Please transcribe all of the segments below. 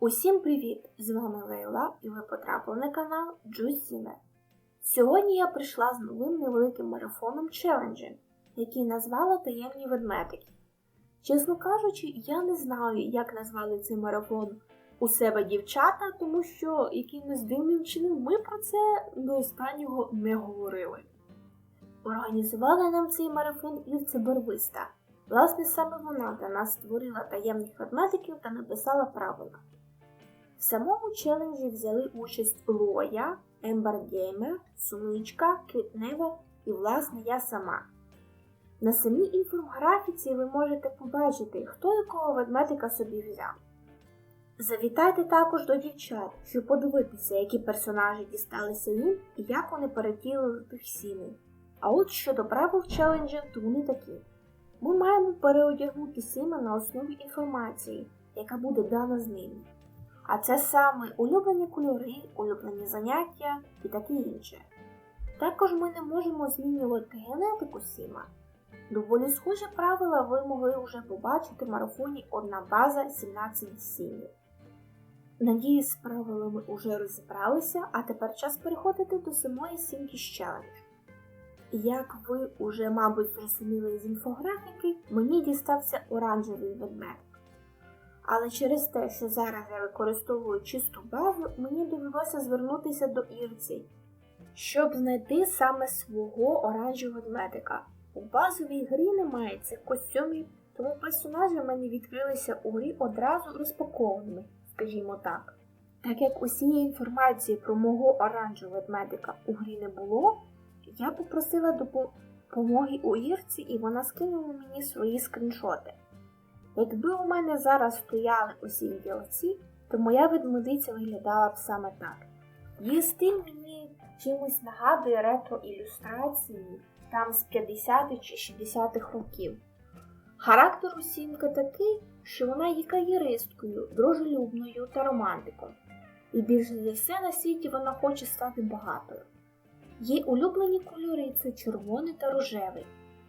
Усім привіт! З вами Лейла і ви потрапили на канал Джусіме. Сьогодні я прийшла з новим невеликим марафоном челенджем, який назвала Таємні ведмедики. Чесно кажучи, я не знаю, як назвали цей марафон у себе дівчата, тому що якимось дивним чином ми про це до останнього не говорили. Організувала нам цей марафон Ірця Барвиста. Власне, саме вона для нас створила таємних ведмедиків та написала правила. В самому челенджі взяли участь Лоя, Ембер Геймер, Суничка, Квітнева і, власне, я сама. На самій інфографіці ви можете побачити, хто якого ведмедика собі взяв. Завітайте також до дівчат, щоб подивитися, які персонажі дісталися їм і як вони перетілили тих сімей. А от щодо правил челенджа, то вони такі. Ми маємо переодягнути сіма на основі інформації, яка буде дана з ними. А це саме улюблені кольори, улюблені заняття і таке інше. Також ми не можемо змінювати генетику сіма. Доволі схожі правила ви могли вже побачити в марафоні Одна база 17 сім'їв. Надіюсь, з правилами уже розібралися, а тепер час переходити до самої сімки челендж. Як ви уже, мабуть, зрозуміли з інфографіки, мені дістався оранжевий ведмедик. Але через те, що зараз я використовую чисту базу, мені довелося звернутися до Ірці, щоб знайти саме свого оранжевого ведмедика. У базовій грі немає цих костюмів, тому персонажі в мене відкрилися у грі одразу розпакованими, скажімо так. Так як усієї інформації про мого оранжевого ведмедика у грі не було, я попросила допомоги у Ірці і вона скинула мені свої скріншоти. Якби у мене зараз стояли усі ділці, то моя ведмедиця виглядала б саме так. Її стиль мені чимось нагадує ретро-ілюстрації там з 50-х чи 60-х років. Характер у Сімка такий, що вона є кар'єристкою, дружелюбною та романтиком. І більше за все на світі вона хоче стати багатою. Її улюблені кольори це червоний та рожевий.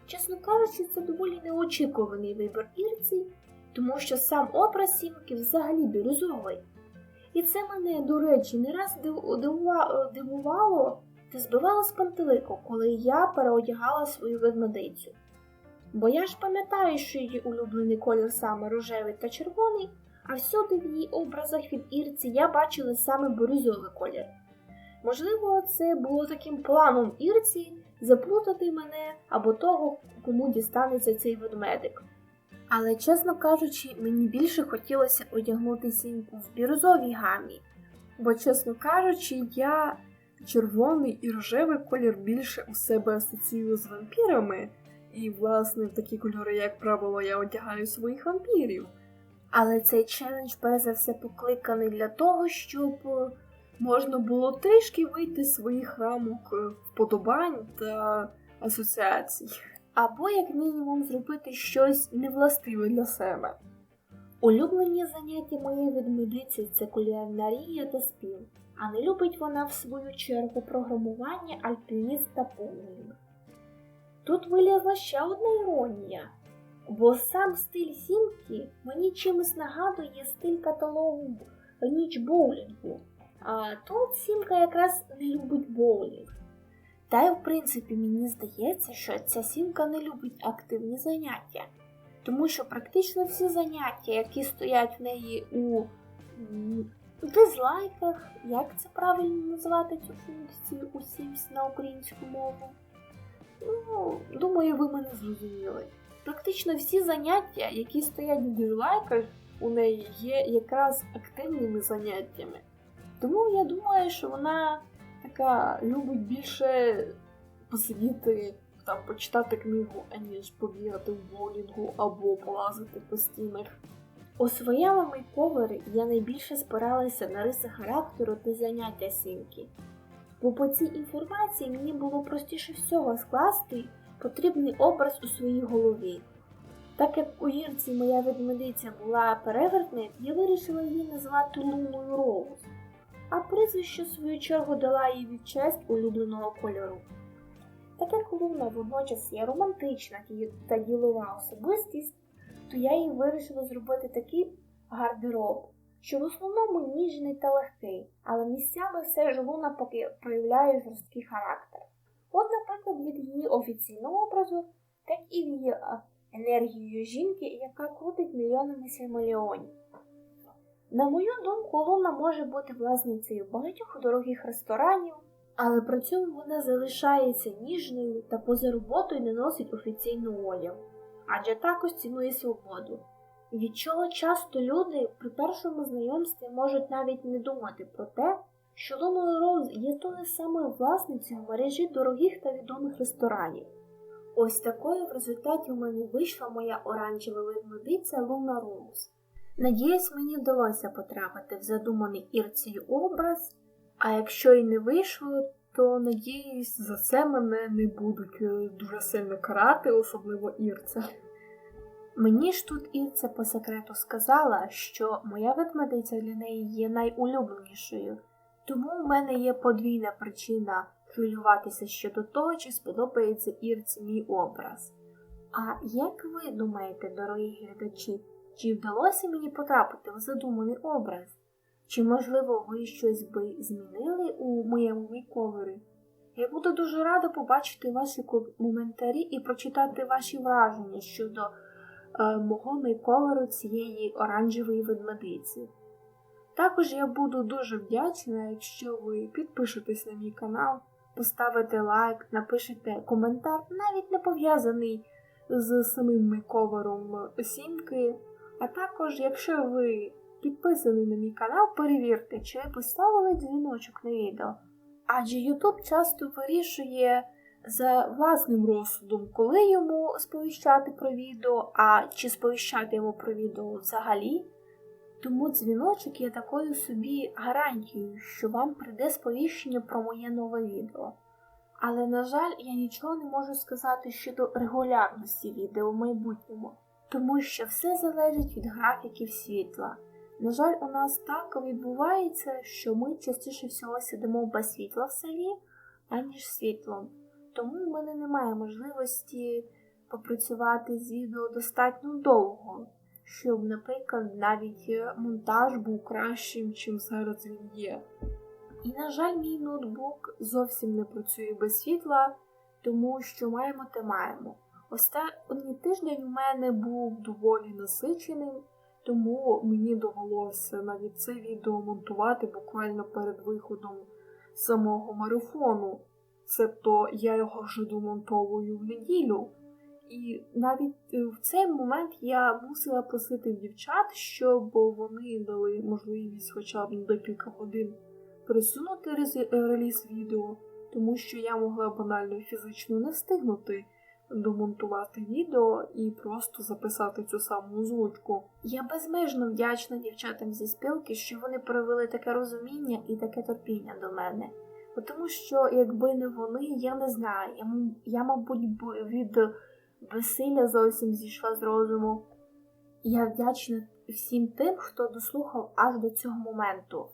Чесно кажучи, це доволі неочікуваний вибір Ірці, тому що сам образ сімки взагалі бірюзовий. І це мене, до речі, не раз дивувало та збивало з пантелику, коли я переодягала свою ведмедицю. Бо я ж пам'ятаю, що її улюблений колір саме рожевий та червоний, а всюди в її образах від Ірці я бачила саме бірюзовий колір. Можливо, це було таким планом Ірці заплутати мене або того, кому дістанеться цей ведмедик. Але, чесно кажучи, мені більше хотілося одягнути сімку в бірюзовій гамі, бо, чесно кажучи, я червоний і рожевий колір більше у себе асоціюю з вампірами, і, власне, в такі кольори, як правило, я одягаю своїх вампірів. Але цей челендж, перш за все, покликаний для того, щоб можна було трішки вийти з своїх рамок вподобань та асоціацій. Або, як мінімум, зробити щось невластиве для себе. Улюблені заняття моєї ведмедиці це кулінарія та спів, а не любить вона в свою чергу програмування альпініст та повністю. Тут вилізла ще одна іронія, бо сам стиль сімки мені чимось нагадує стиль каталогу ніч боулінгу. А тут сімка якраз не любить боулінг. Та й в принципі мені здається, що ця сімка не любить активні заняття, тому що практично всі заняття, які стоять в неї у дизлайках, як це правильно назвати цю функцію у Sims на українську мову. Ну, думаю, ви мене зрозуміли. Практично всі заняття, які стоять в дизлайках, у неї є якраз активними заняттями. Тому я думаю, що вона така любить більше посидіти, там, почитати книгу, аніж побігати в боулінгу або полазити по стінах. У своєму мейковері я найбільше спиралася на риси характеру та заняття сімки. Бо по цій інформації мені було простіше всього скласти потрібний образ у своїй голові. Так як у Ірці моя ведмедиця була перевертною, я вирішила її назвати Луною Роуз а прізвище в свою чергу дала їй від честь улюбленого кольору. Так як Луна водночас є романтична та ділова особистість, то я їй вирішила зробити такий гардероб, що в основному ніжний та легкий, але місцями все ж луна поки проявляє жорсткий характер. От, наприклад, від її офіційного образу, так і в її енергією жінки, яка крутить мільйонами сімільйонів. На мою думку, Луна може бути власницею багатьох дорогих ресторанів, але при цьому вона залишається ніжною та поза роботою не носить офіційну одяг, адже також цінує свободу. Від чого часто люди при першому знайомстві можуть навіть не думати про те, що Луна Роуз є тою самою власницею мережі дорогих та відомих ресторанів. Ось такою в результаті у мене вийшла моя оранжева ведмедиця Луна Роуз. Надіюсь, мені вдалося потрапити в задуманий Ірцею образ, а якщо і не вийшло, то надіюсь, за це мене не будуть е, дуже сильно карати, особливо Ірця. Мені ж тут Ірця по секрету сказала, що моя ведмедиця для неї є найулюбленішою, тому в мене є подвійна причина хвилюватися щодо того, чи сподобається Ірці мій образ. А як ви думаєте, дорогі глядачі, чи вдалося мені потрапити в задуманий образ? Чи, можливо, ви щось би змінили у моєму мейковері? Я буду дуже рада побачити ваші коментарі і прочитати ваші враження щодо е, мого мейковеру цієї оранжевої ведмедиці. Також я буду дуже вдячна, якщо ви підпишетесь на мій канал, поставите лайк, напишете коментар, навіть не пов'язаний з самим мейковером сімки. А також, якщо ви підписані на мій канал, перевірте, чи ви поставили дзвіночок на відео. Адже YouTube часто вирішує за власним розсудом, коли йому сповіщати про відео, а чи сповіщати йому про відео взагалі. Тому дзвіночок є такою собі гарантією, що вам прийде сповіщення про моє нове відео. Але, на жаль, я нічого не можу сказати щодо регулярності відео в майбутньому, тому що все залежить від графіків світла. На жаль, у нас так відбувається, що ми частіше всього сидимо без світла в селі, аніж світлом. Тому в мене немає можливості попрацювати з відео достатньо довго, щоб, наприклад, навіть монтаж був кращим, чим зараз він є. І, на жаль, мій ноутбук зовсім не працює без світла, тому що маємо те маємо. Останній тиждень у мене був доволі насиченим, тому мені довелося навіть це відео монтувати буквально перед виходом самого марафону. Цебто я його вже домонтовую в неділю. І навіть в цей момент я мусила просити дівчат, щоб вони дали можливість хоча б на декілька годин пересунути реліз відео, тому що я могла банально фізично не встигнути домонтувати відео і просто записати цю саму озвучку. Я безмежно вдячна дівчатам зі спілки, що вони проявили таке розуміння і таке терпіння до мене. Тому що, якби не вони, я не знаю, я, я мабуть, від весілля зовсім зійшла з розуму. Я вдячна всім тим, хто дослухав аж до цього моменту.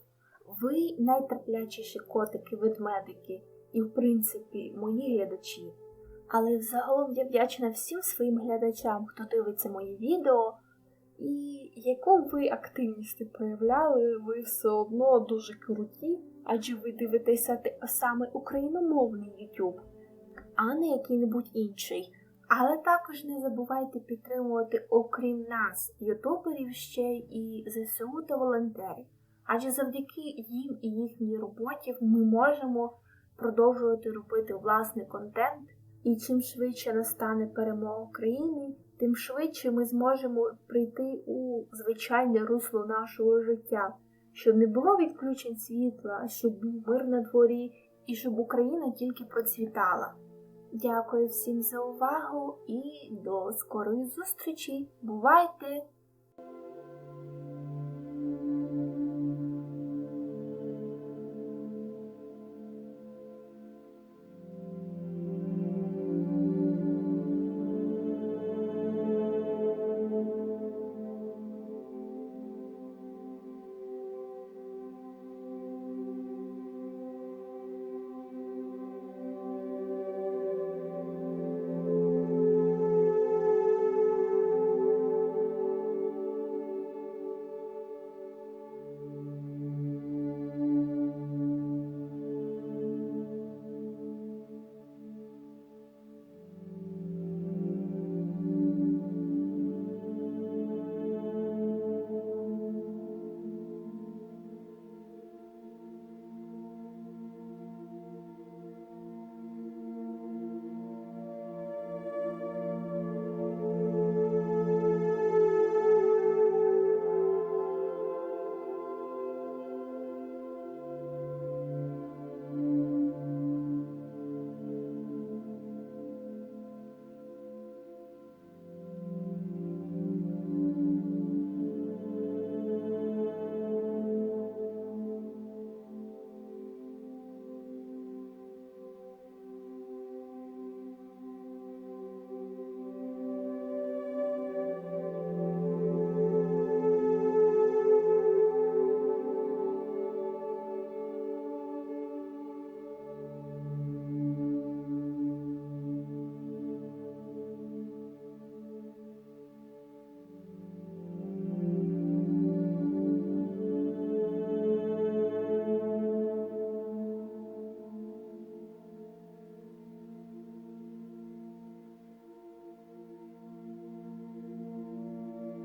Ви найтерплячіші котики, ведмедики і, в принципі, мої глядачі. Але взагалом я вдячна всім своїм глядачам, хто дивиться мої відео, і яку ви активність проявляли, ви все одно дуже круті, адже ви дивитеся саме україномовний YouTube, а не який-небудь інший. Але також не забувайте підтримувати, окрім нас, ютуберів ще і ЗСУ та волонтерів. Адже завдяки їм і їхній роботі ми можемо продовжувати робити власний контент. І чим швидше настане перемога України, тим швидше ми зможемо прийти у звичайне русло нашого життя, щоб не було відключень світла, щоб був мир на дворі і щоб Україна тільки процвітала. Дякую всім за увагу і до скорої зустрічі. Бувайте!